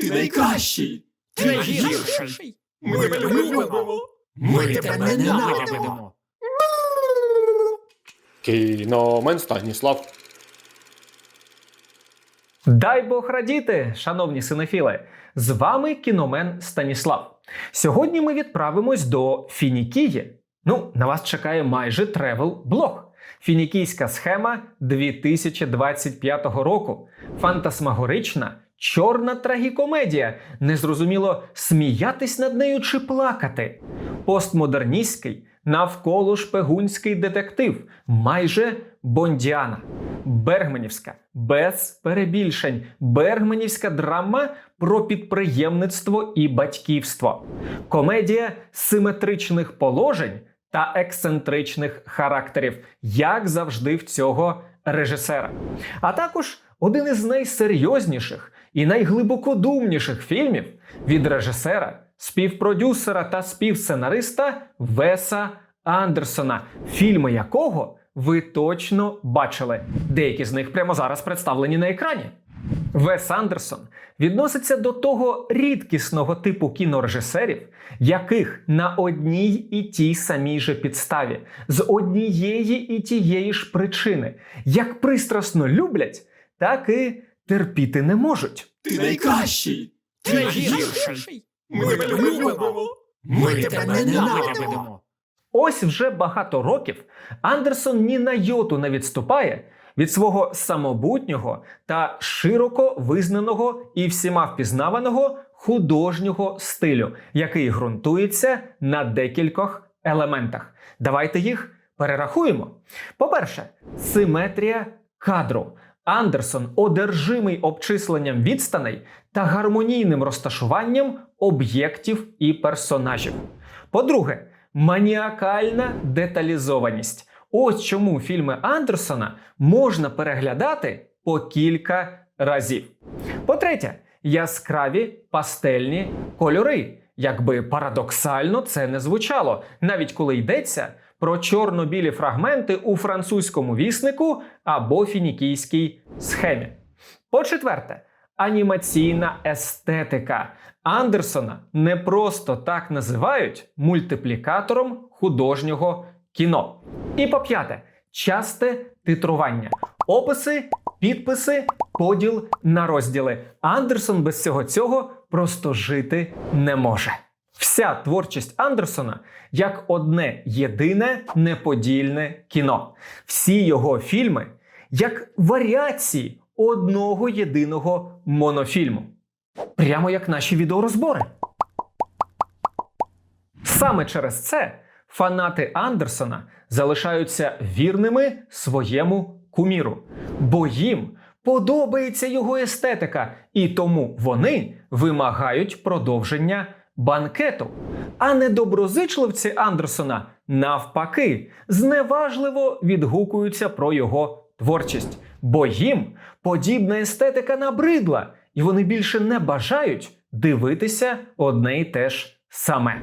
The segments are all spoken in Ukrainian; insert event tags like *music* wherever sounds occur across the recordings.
Ти найкращий! Ти найгірший! Ми тебе любимо! Ми тебе ненавидимо! Кіномен Станіслав. Дай Бог радіти, шановні синефіли! З вами кіномен Станіслав. Сьогодні ми відправимось до Фінікії. Ну, на вас чекає майже тревел-блог. Фінікійська схема 2025 року. Фантасмагорична, чорна трагікомедія. Незрозуміло сміятись над нею чи плакати. Постмодерністський, навколо шпигунський детектив, майже бондіана. Бергманівська, без перебільшень, бергманівська драма про підприємництво і батьківство. Комедія симетричних положень та ексцентричних характерів, як завжди в цього режисера. А також один із найсерйозніших і найглибокодумніших фільмів від режисера, співпродюсера та співсценариста Веса Андерсона, фільми якого ви точно бачили. Деякі з них прямо зараз представлені на екрані. Вес Андерсон відноситься до того рідкісного типу кінорежисерів, яких на одній і тій самій же підставі, з однієї і тієї ж причини, як пристрасно люблять, так і терпіти не можуть. Ти найкращий! Ти найгірший! Ми тебе любимо! Ми тебе ненавидимо! Ось вже багато років Андерсон ні на йоту не відступає від свого самобутнього та широко визнаного і всіма впізнаваного художнього стилю, який ґрунтується на декількох елементах. Давайте їх перерахуємо. По-перше, симетрія кадру. Андерсон одержимий обчисленням відстаней та гармонійним розташуванням об'єктів і персонажів. По-друге, маніакальна деталізованість. Ось чому фільми Андерсона можна переглядати по кілька разів. По-третє, яскраві пастельні кольори. Якби парадоксально це не звучало, навіть коли йдеться про чорно-білі фрагменти у французькому віснику або фінікійській схемі. По-четверте, анімаційна естетика. Андерсона не просто так називають мультиплікатором художнього кіно. І по п'яте, часте титрування, описи, підписи, поділ на розділи. Андерсон без всього цього просто жити не може. Вся творчість Андерсона як одне єдине неподільне кіно. Всі його фільми як варіації одного єдиного монофільму. Прямо як наші відеорозбори. Саме через це фанати Андерсона залишаються вірними своєму куміру, бо їм подобається його естетика, і тому вони вимагають продовження банкету. А недоброзичливці Андерсона навпаки зневажливо відгукуються про його творчість, бо їм подібна естетика набридла, і вони більше не бажають дивитися одне й те ж саме.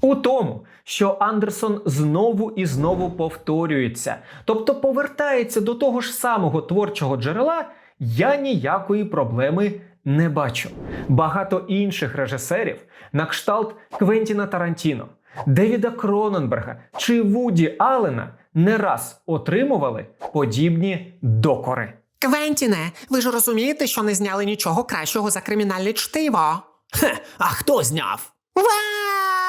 У тому, що Андерсон знову і знову повторюється, тобто повертається до того ж самого творчого джерела, я ніякої проблеми не бачу. Багато інших режисерів, на кшталт Квентіна Тарантіно, Девіда Кроненберга чи Вуді Аллена не раз отримували подібні докори. Квентіне, ви ж розумієте, що не зняли нічого кращого за кримінальне чтиво. Хе, а хто зняв? Вау!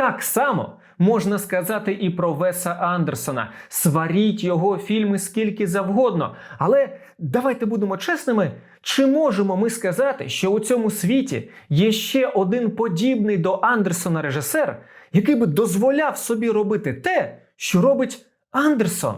Так само можна сказати і про Веса Андерсона. Сваріть його фільми скільки завгодно. Але давайте будемо чесними. Чи можемо ми сказати, що у цьому світі є ще один подібний до Андерсона режисер, який би дозволяв собі робити те, що робить Андерсон?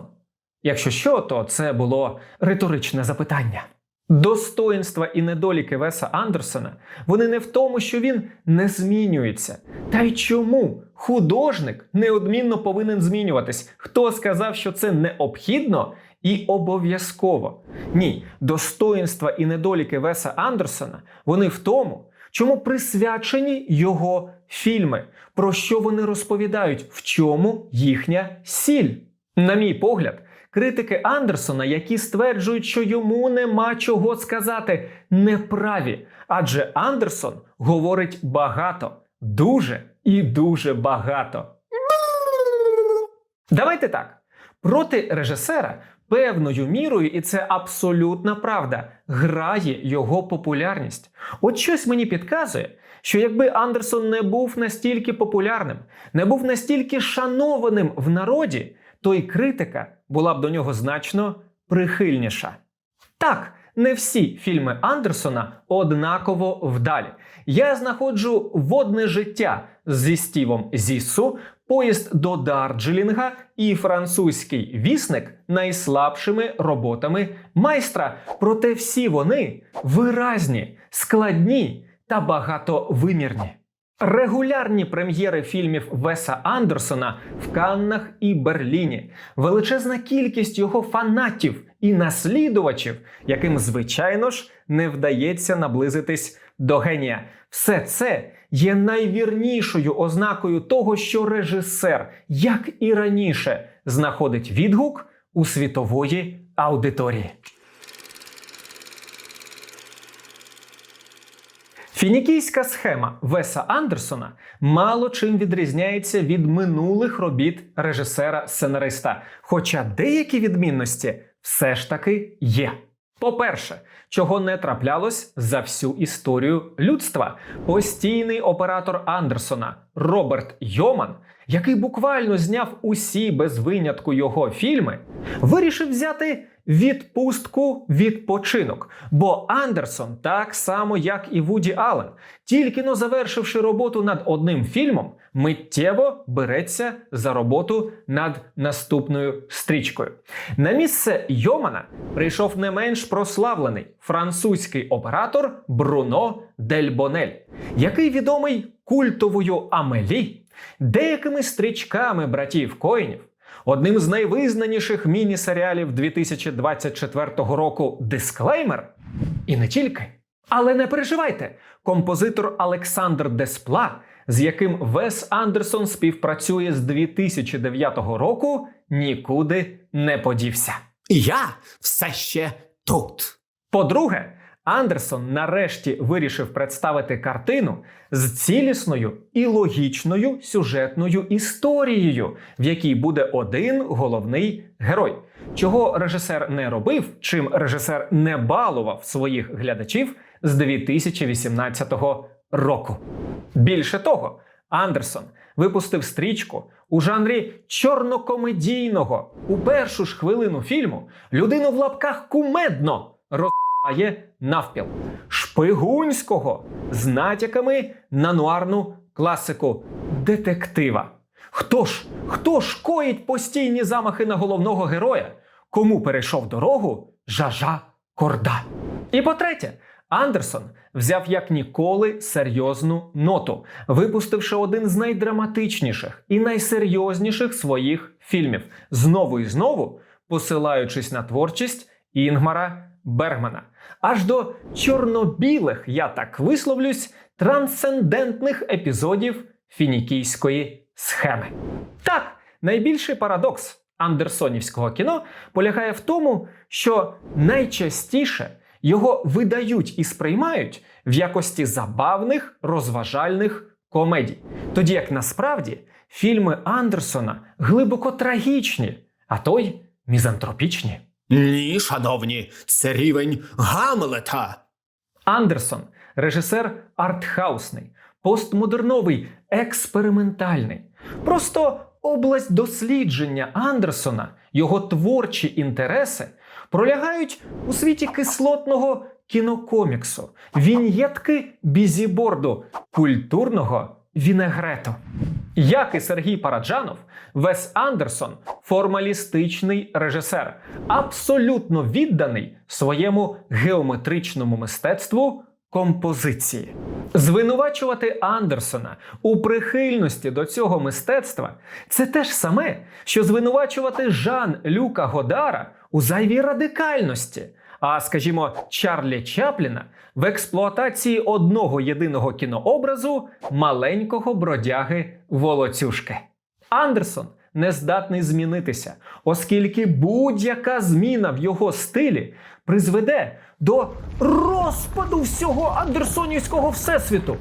Якщо що, то це було риторичне запитання. Достоїнства і недоліки Веса Андерсона вони не в тому, що він не змінюється. Та й чому художник неодмінно повинен змінюватись? Хто сказав, що це необхідно і обов'язково? Ні, достоїнства і недоліки Веса Андерсона вони в тому, чому присвячені його фільми, про що вони розповідають, в чому їхня сіль. На мій погляд, Критики Андерсона, які стверджують, що йому нема чого сказати, неправі. Адже Андерсон говорить багато, дуже і дуже багато. Давайте так. Проти режисера певною мірою, і це абсолютна правда, грає його популярність. От щось мені підказує, що якби Андерсон не був настільки популярним, не був настільки шанованим в народі, то й критика була б до нього значно прихильніша. Так, не всі фільми Андерсона однаково вдалі. Я знаходжу водне життя зі Стівом Зіссу, поїзд до Дарджилінга і французький вісник найслабшими роботами майстра. Проте всі вони виразні, складні та багатовимірні. Регулярні прем'єри фільмів Веса Андерсона в Каннах і Берліні, величезна кількість його фанатів і наслідувачів, яким, звичайно ж, не вдається наблизитись до генія. Все це є найвірнішою ознакою того, що режисер, як і раніше, знаходить відгук у світової аудиторії. Фінікійська схема Веса Андерсона мало чим відрізняється від минулих робіт режисера-сценариста, хоча деякі відмінності все ж таки є. По-перше, чого не траплялось за всю історію людства, постійний оператор Андерсона Роберт Йоман, який буквально зняв усі без винятку його фільми, вирішив взяти відпустку відпочинок. Бо Андерсон, так само як і Вуді Аллен, тільки но завершивши роботу над одним фільмом, миттєво береться за роботу над наступною стрічкою. На місце Йомана прийшов не менш прославлений французький оператор Бруно Дель Бонель, який відомий культовою Амелі, деякими стрічками братів Коїнів. Одним з найвизнаніших міні-серіалів 2024 року Дисклеймер. І не тільки. Але не переживайте, композитор Олександр Деспла, з яким Вес Андерсон співпрацює з 2009 року, нікуди не подівся. Я все ще тут. По-друге, Андерсон нарешті вирішив представити картину з цілісною і логічною сюжетною історією, в якій буде один головний герой. Чого режисер не робив, чим режисер не балував своїх глядачів з 2018 року. Більше того, Андерсон випустив стрічку у жанрі чорнокомедійного. У першу ж хвилину фільму людину в лапках кумедно розпає навпіл шпигунського з натяками на нуарну класику детектива. Хто ж, хто ж коїть постійні замахи на головного героя? Кому перейшов дорогу Жажа Корда? І по-третє, Андерсон взяв як ніколи серйозну ноту, випустивши один з найдраматичніших і найсерйозніших своїх фільмів, знову і знову посилаючись на творчість Інгмара Бергмана, аж до чорно-білих, я так висловлюсь, трансцендентних епізодів фінікійської схеми. Так, найбільший парадокс андерсонівського кіно полягає в тому, що найчастіше його видають і сприймають в якості забавних розважальних комедій, тоді як насправді фільми Андерсона глибоко трагічні, а то й мізантропічні. Ні, шановні, це рівень Гамлета. Андерсон режисер артхаусний, постмодерновий, експериментальний. Просто область дослідження Андерсона, його творчі інтереси пролягають у світі кислотного кінокоміксу, віньєтки бізіборду, культурного вінегрету. Як і Сергій Параджанов, Вес Андерсон формалістичний режисер, абсолютно відданий своєму геометричному мистецтву композиції. Звинувачувати Андерсона у прихильності до цього мистецтва це те ж саме, що звинувачувати Жан Люка Годара у зайвій радикальності. А скажімо, Чарлі Чапліна в експлуатації одного єдиного кінообразу маленького бродяги Волоцюжки. Андерсон не здатний змінитися, оскільки будь-яка зміна в його стилі призведе до розпаду всього андерсонівського всесвіту.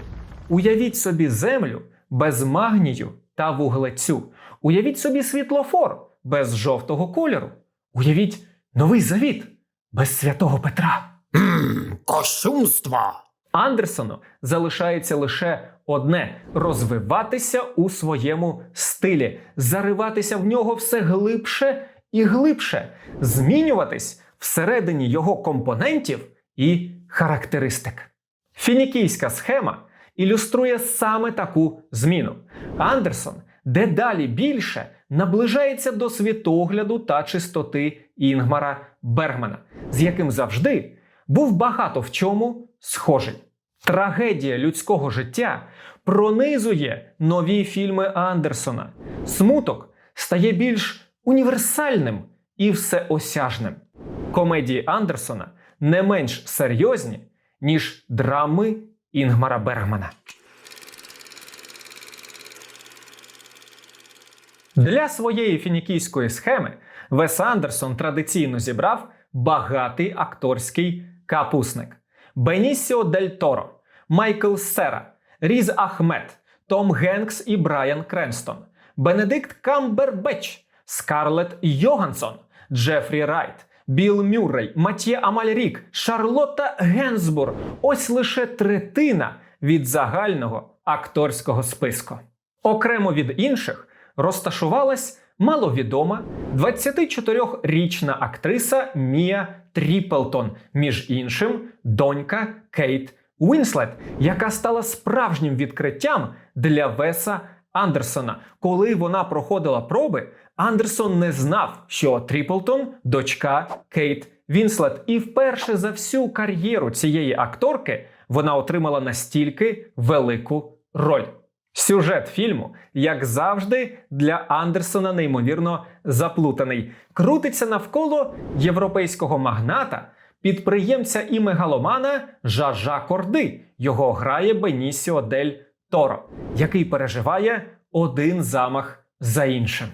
Уявіть собі землю без магнію та вуглецю. Уявіть собі світлофор без жовтого кольору. Уявіть новий завіт без святого Петра. Ммм, кощунство. Андерсону залишається лише одне розвиватися у своєму стилі, зариватися в нього все глибше і глибше, змінюватись всередині його компонентів і характеристик. Фінікійська схема ілюструє саме таку зміну. Андерсон дедалі більше наближається до світогляду та чистоти Інгмара Бергмана, з яким завжди був багато в чому схожий. Трагедія людського життя пронизує нові фільми Андерсона. Смуток стає більш універсальним і всеосяжним. Комедії Андерсона не менш серйозні, ніж драми Інгмара Бергмана. Для своєї фінікійської схеми Вес Андерсон традиційно зібрав багатий акторський капусник: Бенісіо Дель Торо, Майкл Сера, Різ Ахмед, Том Генкс і Брайан Кренстон, Бенедикт Камбербеч, Скарлетт Йогансон, Джефрі Райт, Біл Мюррей, Матє Амальрік, Шарлотта Генсбур. Ось лише третина від загального акторського списку. Окремо від інших розташувалась маловідома 24-річна актриса Мія Тріплтон, між іншим, донька Кейт Уінслет, яка стала справжнім відкриттям для Веса Андерсона. Коли вона проходила проби, Андерсон не знав, що Тріплтон дочка Кейт Вінслет, і вперше за всю кар'єру цієї акторки вона отримала настільки велику роль. Сюжет фільму, як завжди, для Андерсона неймовірно заплутаний. Крутиться навколо європейського магната, підприємця і мегаломана Жажа Корди. Його грає Бенісіо Дель Торо, який переживає один замах за іншим.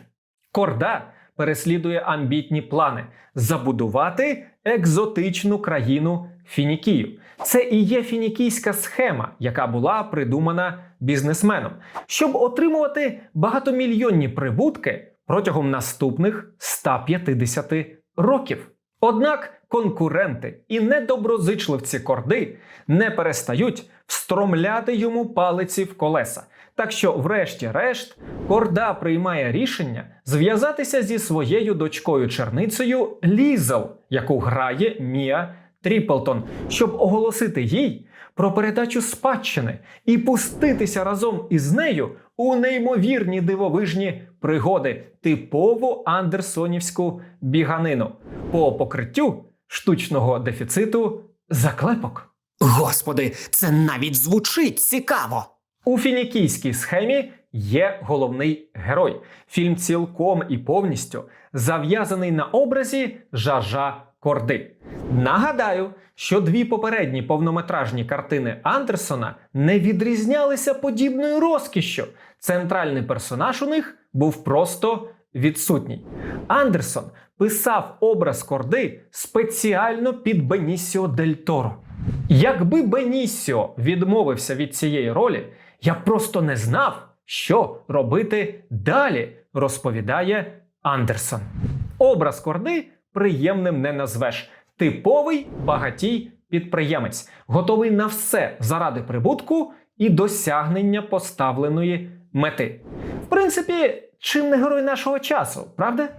Корда переслідує амбітні плани забудувати екзотичну країну Фінікію. Це і є фінікійська схема, яка була придумана бізнесменом, щоб отримувати багатомільйонні прибутки протягом наступних 150 років. Однак конкуренти і недоброзичливці корди не перестають встромляти йому палиці в колеса. Так що, врешті-решт, Корда приймає рішення зв'язатися зі своєю дочкою черницею Лізел, яку грає Мія Тріплтон, щоб оголосити їй про передачу спадщини і пуститися разом із нею у неймовірні дивовижні пригоди, типову андерсонівську біганину по покриттю штучного дефіциту заклепок. Господи, це навіть звучить цікаво. У фінікійській схемі є головний герой. Фільм цілком і повністю зав'язаний на образі Жажа Корди. Нагадаю, що дві попередні повнометражні картини Андерсона не відрізнялися подібною розкішшю. Центральний персонаж у них був просто відсутній. Андерсон писав образ Корди спеціально під Бенісіо Дель Торо. Якби Бенісіо відмовився від цієї ролі, я просто не знав, що робити далі, розповідає Андерсон. Образ Корди приємним не назвеш. Типовий багатій підприємець, готовий на все заради прибутку і досягнення поставленої мети. В принципі, чим не герой нашого часу, правда?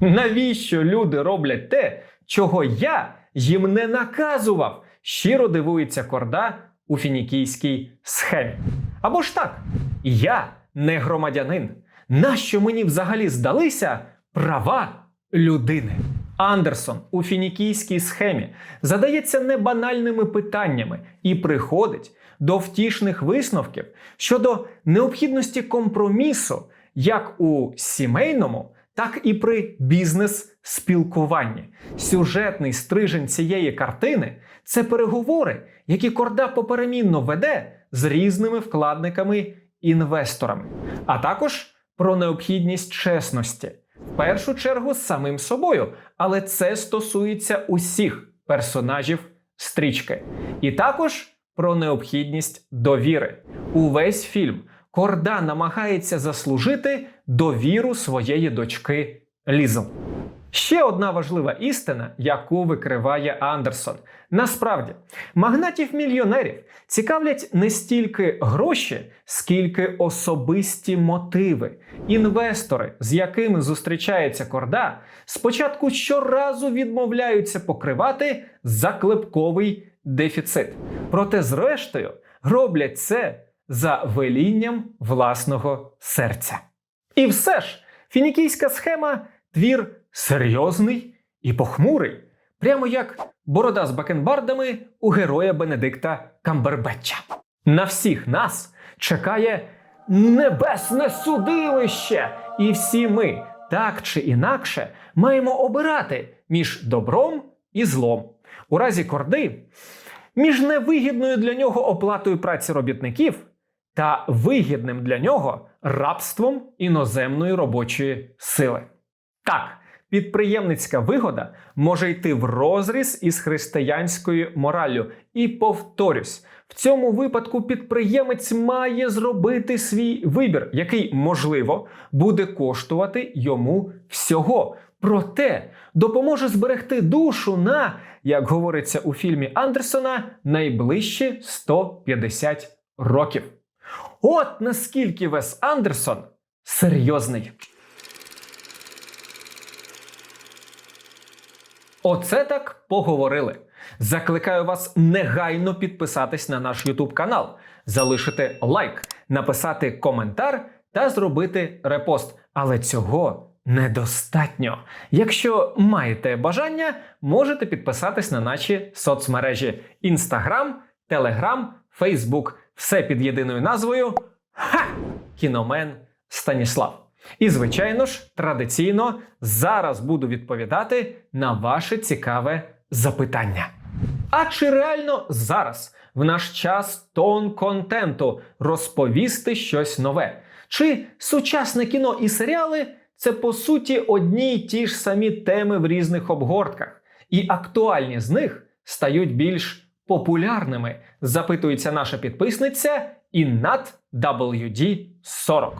Навіщо люди роблять те, чого я їм не наказував? Щиро дивується корда у фінікійській схемі. Або ж так, я не громадянин. Нащо мені взагалі здалися права людини? Андерсон у фінікійській схемі задається небанальними питаннями і приходить до втішних висновків щодо необхідності компромісу як у сімейному, так і при бізнес-спілкуванні. Сюжетний стрижень цієї картини це переговори, які Корда поперемінно веде з різними вкладниками інвесторами, а також про необхідність чесності, в першу чергу з самим собою, але це стосується усіх персонажів стрічки. І також про необхідність довіри. Увесь фільм Корда намагається заслужити довіру своєї дочки Лізл. Ще одна важлива істина, яку викриває Андерсон. Насправді, магнатів-мільйонерів цікавлять не стільки гроші, скільки особисті мотиви. Інвестори, з якими зустрічається корда, спочатку щоразу відмовляються покривати заклепковий дефіцит. Проте, зрештою, роблять це за велінням власного серця. І все ж, фінікійська схема твір серйозний і похмурий, прямо як борода з бакенбардами у героя Бенедикта Камбербетча. На всіх нас чекає небесне судилище, і всі ми, так чи інакше, маємо обирати між добром і злом. У разі корди між невигідною для нього оплатою праці робітників та вигідним для нього рабством іноземної робочої сили. Так, підприємницька вигода може йти в розріз із християнською мораллю. І повторюсь, в цьому випадку підприємець має зробити свій вибір, який, можливо, буде коштувати йому всього. Проте допоможе зберегти душу на, як говориться у фільмі Андерсона, найближчі 150 років. От наскільки Вес Андерсон серйозний. Оце так поговорили. Закликаю вас негайно підписатись на наш YouTube канал, залишити лайк, написати коментар та зробити репост. Але цього недостатньо. Якщо маєте бажання, можете підписатись на наші соцмережі: Instagram, Telegram, Facebook. Все під єдиною назвою Ха! Кіномен Станіслав. І, звичайно ж, традиційно зараз буду відповідати на ваше цікаве запитання. А чи реально зараз, в наш час тон контенту, розповісти щось нове? Чи сучасне кіно і серіали це по суті одні й ті ж самі теми в різних обгортках, і актуальні з них стають більш популярними? Запитується наша підписниця Іннат WD40.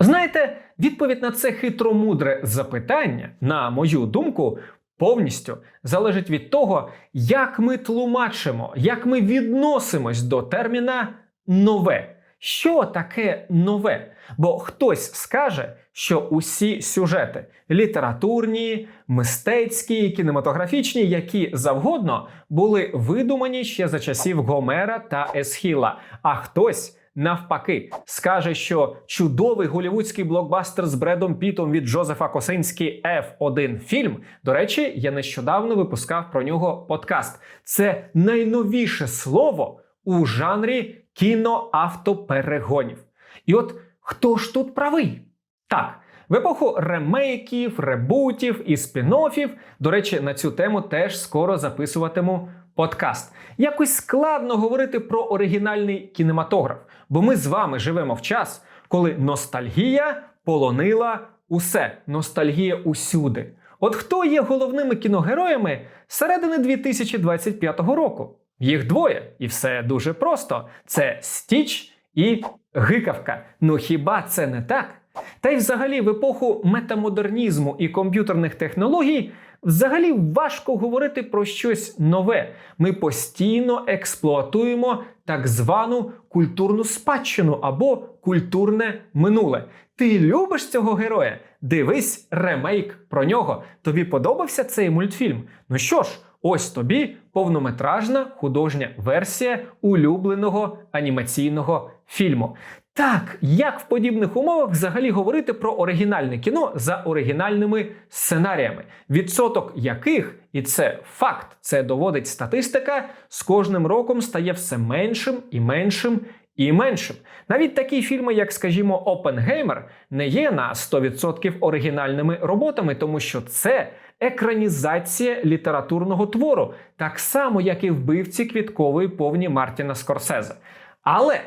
Знаєте, відповідь на це хитромудре запитання, на мою думку, повністю залежить від того, як ми тлумачимо, як ми відносимось до терміна нове. Що таке нове? Бо хтось скаже, що усі сюжети літературні, мистецькі, кінематографічні, які завгодно, були видумані ще за часів Гомера та Есхіла. А хтось навпаки скаже, що чудовий голівудський блокбастер з Бредом Пітом від Джозефа Косинський F1 фільм. До речі, я нещодавно випускав про нього подкаст. Це найновіше слово у жанрі кіноавтоперегонів. І от хто ж тут правий? Так. В епоху ремейків, ребутів і спін-оффів, до речі, на цю тему теж скоро записуватиму подкаст. Якось складно говорити про оригінальний кінематограф, бо ми з вами живемо в час, коли ностальгія полонила усе, ностальгія усюди. От хто є головними кіногероями середини 2025 року? Їх двоє, і все дуже просто: це Стіч і Гикавка. Ну хіба це не так? Та й взагалі в епоху метамодернізму і комп'ютерних технологій взагалі важко говорити про щось нове. Ми постійно експлуатуємо так звану культурну спадщину або культурне минуле. Ти любиш цього героя? Дивись ремейк про нього. Тобі подобався цей мультфільм? Ну що ж, ось тобі повнометражна художня версія улюбленого анімаційного фільму. Так, як в подібних умовах взагалі говорити про оригінальне кіно за оригінальними сценаріями, відсоток яких, і це факт, це доводить статистика, з кожним роком стає все меншим і меншим і меншим. Навіть такі фільми, як, скажімо, Опенгеймер, не є на 100% оригінальними роботами, тому що це екранізація літературного твору, так само, як і вбивці квіткової повні Мартіна Скорсезе. Але,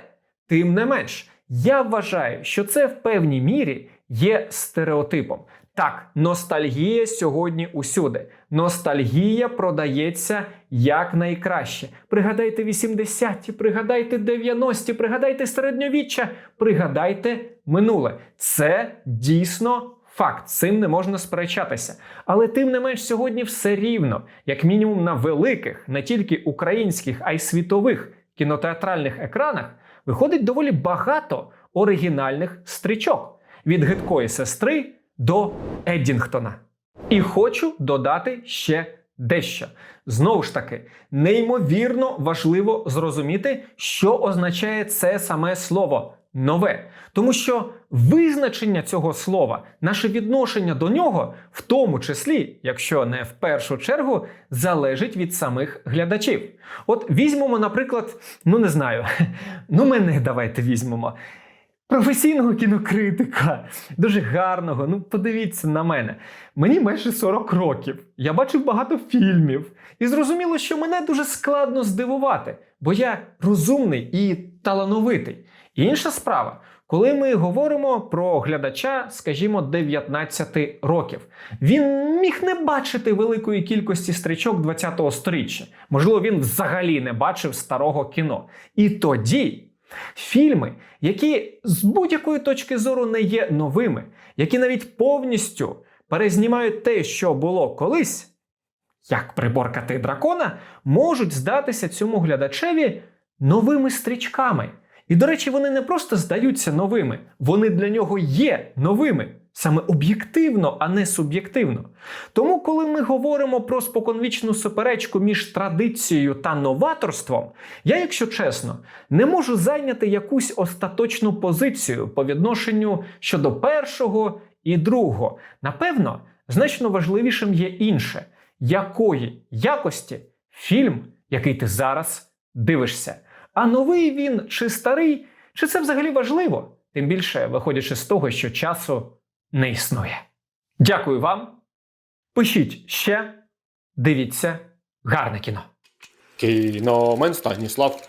тим не менш, я вважаю, що це в певній мірі є стереотипом. Так, ностальгія сьогодні усюди. Ностальгія продається як найкраще. Пригадайте 80-ті, пригадайте 90-ті, пригадайте середньовіччя, пригадайте минуле. Це дійсно факт, цим не можна сперечатися. Але тим не менш сьогодні все рівно, як мінімум на великих, не тільки українських, а й світових кінотеатральних екранах виходить доволі багато оригінальних стрічок від гидкої сестри до Еддінгтона. І хочу додати ще дещо. Знову ж таки, неймовірно важливо зрозуміти, що означає це саме слово нове. Тому що визначення цього слова, наше відношення до нього, в тому числі, якщо не в першу чергу, залежить від самих глядачів. От візьмемо, наприклад, ну не знаю, *laughs* ну мене давайте візьмемо. Професійного кінокритика, дуже гарного. Ну, подивіться на мене. Мені майже 40 років. Я бачив багато фільмів. І зрозуміло, що мене дуже складно здивувати, бо я розумний і талановитий. Інша справа, коли ми говоримо про глядача, скажімо, 19 років, він міг не бачити великої кількості стрічок 20-го сторіччя. Можливо, він взагалі не бачив старого кіно. І тоді. Фільми, які з будь-якої точки зору не є новими, які навіть повністю перезнімають те, що було колись, як приборкати дракона, можуть здатися цьому глядачеві новими стрічками. І, до речі, вони не просто здаються новими, вони для нього є новими. Саме об'єктивно, а не суб'єктивно. Тому, коли ми говоримо про споконвічну суперечку між традицією та новаторством, я, якщо чесно, не можу зайняти якусь остаточну позицію по відношенню щодо першого і другого. Напевно, значно важливішим є інше, якої якості фільм, який ти зараз дивишся. А новий він чи старий, чи це взагалі важливо? Тим більше виходячи з того, що часу не існує. Дякую вам. Пишіть ще, дивіться гарне кіно. Кіномен Станіслав.